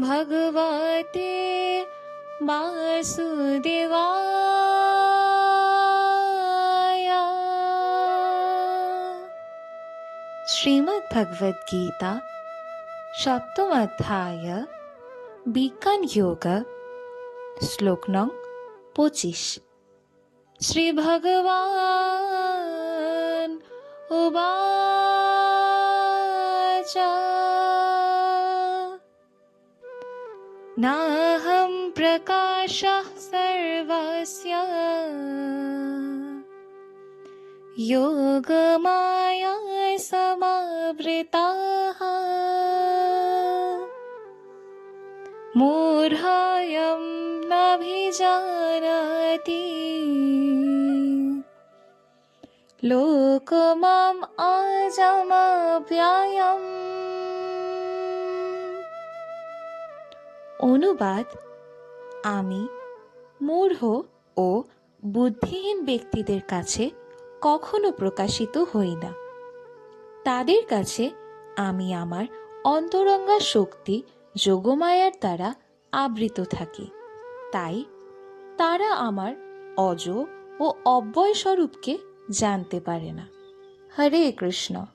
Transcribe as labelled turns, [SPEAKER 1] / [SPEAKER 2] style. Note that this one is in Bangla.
[SPEAKER 1] भगवते वासुदेवाय श्रीमद्भगवद्गीता সপ্তম বিজ্ঞান যোগ শ্লোক নং পঁচিশ শ্রী च। नाहं प्रकाशः सर्वस्य। योगमाया समावृताः। मूर्हायं नाभिजानाति। লোকমাম আজামাপ্যায়ম অনুবাদ, আমি, মূঢ় ও বুদ্ধিহীন ব্যক্তিদের কাছে কখনো প্রকাশিত হই না। তাদের কাছে আমি আমার অন্তরঙ্গা শক্তি যোগমায়ার দ্বারা আবৃত থাকি। তাই তারা আমার অজ ও অব্যয় স্বরূপকে জানতে পারে না। হরে কৃষ্ণ।